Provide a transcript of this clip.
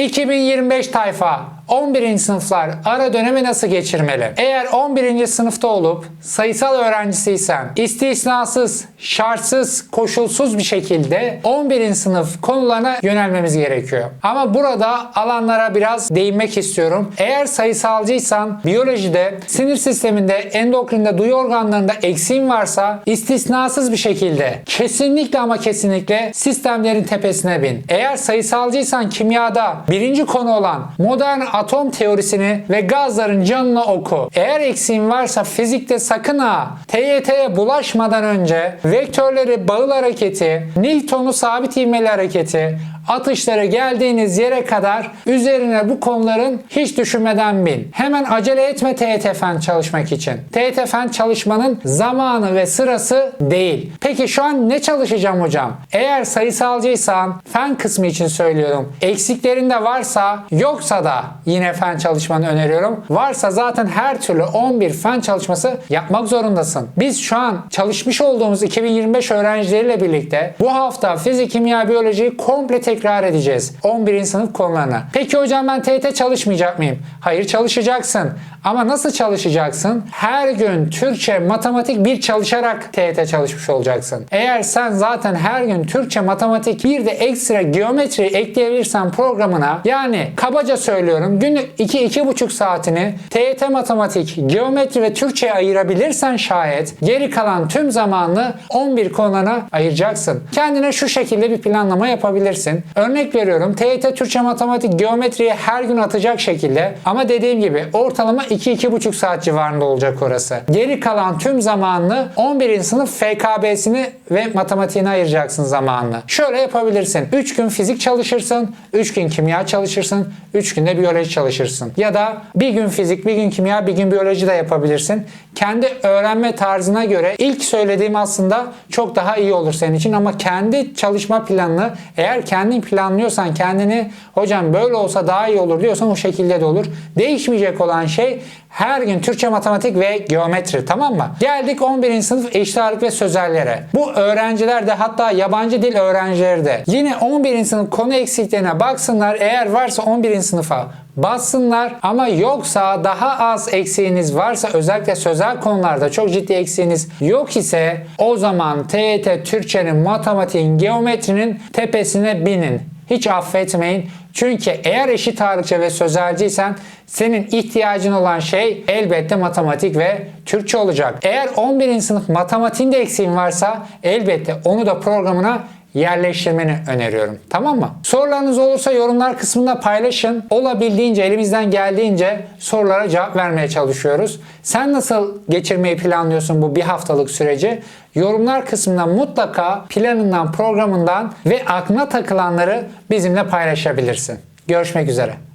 2025 tayfa 11. sınıflar ara dönemi nasıl geçirmeli? Eğer 11. sınıfta olup sayısal öğrencisiysen istisnasız, şartsız, koşulsuz bir şekilde 11. sınıf konularına yönelmemiz gerekiyor. Ama burada alanlara biraz değinmek istiyorum. Eğer sayısalcıysan biyolojide, sinir sisteminde, endokrinde, duyu organlarında eksiğin varsa istisnasız bir şekilde kesinlikle ama kesinlikle sistemlerin tepesine bin. Eğer sayısalcıysan kimyada birinci konu olan modern atom teorisini ve gazların canını oku. Eğer eksiğin varsa fizikte sakın ha TYT'ye bulaşmadan önce vektörleri bağıl hareketi, Newton'u sabit ivmeli hareketi, atışları geldiğiniz yere kadar üzerine bu konuların hiç düşünmeden bin. Hemen acele etme TYT fen çalışmak için. TYT fen çalışmanın zamanı ve sırası değil. Peki şu an ne çalışacağım hocam? Eğer sayısalcıysan fen kısmı için söylüyorum. Eksiklerin de varsa yoksa da yine fen çalışmanı öneriyorum. Varsa zaten her türlü 11 fen çalışması yapmak zorundasın. Biz şu an çalışmış olduğumuz 2025 öğrencileriyle birlikte bu hafta fizik, kimya, biyolojiyi komple tekrar edeceğiz. 11. sınıf konularına. Peki hocam ben TYT çalışmayacak mıyım? Hayır çalışacaksın. Ama nasıl çalışacaksın? Her gün Türkçe, matematik bir çalışarak TYT çalışmış olacaksın. Eğer sen zaten her gün Türkçe, matematik bir de ekstra geometri ekleyebilirsen programına yani kabaca söylüyorum günlük 2-2,5 saatini TYT matematik, geometri ve Türkçe'ye ayırabilirsen şayet geri kalan tüm zamanını 11 konularına ayıracaksın. Kendine şu şekilde bir planlama yapabilirsin. Örnek veriyorum TYT Türkçe matematik geometriye her gün atacak şekilde ama dediğim gibi ortalama 2-2,5 saat civarında olacak orası. Geri kalan tüm zamanını 11. sınıf FKB'sini ve matematiğine ayıracaksın zamanını. Şöyle yapabilirsin. 3 gün fizik çalışırsın, 3 gün kimya çalışırsın, 3 günde biyoloji çalışırsın. Ya da bir gün fizik, bir gün kimya, bir gün biyoloji de yapabilirsin. Kendi öğrenme tarzına göre ilk söylediğim aslında çok daha iyi olur senin için ama kendi çalışma planını eğer kendin planlıyorsan kendini hocam böyle olsa daha iyi olur diyorsan o şekilde de olur. Değişmeyecek olan şey her gün Türkçe, matematik ve geometri tamam mı? Geldik 11. sınıf eşit ağırlık ve sözellere. Bu öğrenciler de hatta yabancı dil öğrencileri de yine 11. sınıf konu eksiklerine baksınlar. Eğer varsa 11. sınıfa bassınlar ama yoksa daha az eksiğiniz varsa özellikle sözel konularda çok ciddi eksiğiniz yok ise o zaman TYT Türkçenin, matematiğin, geometrinin tepesine binin. Hiç affetmeyin. Çünkü eğer eşit ağırlıkça ve sözelciysen senin ihtiyacın olan şey elbette matematik ve Türkçe olacak. Eğer 11. sınıf matematiğinde eksiğin varsa elbette onu da programına yerleştirmeni öneriyorum. Tamam mı? Sorularınız olursa yorumlar kısmında paylaşın. Olabildiğince elimizden geldiğince sorulara cevap vermeye çalışıyoruz. Sen nasıl geçirmeyi planlıyorsun bu bir haftalık süreci? Yorumlar kısmında mutlaka planından, programından ve aklına takılanları bizimle paylaşabilirsin. Görüşmek üzere.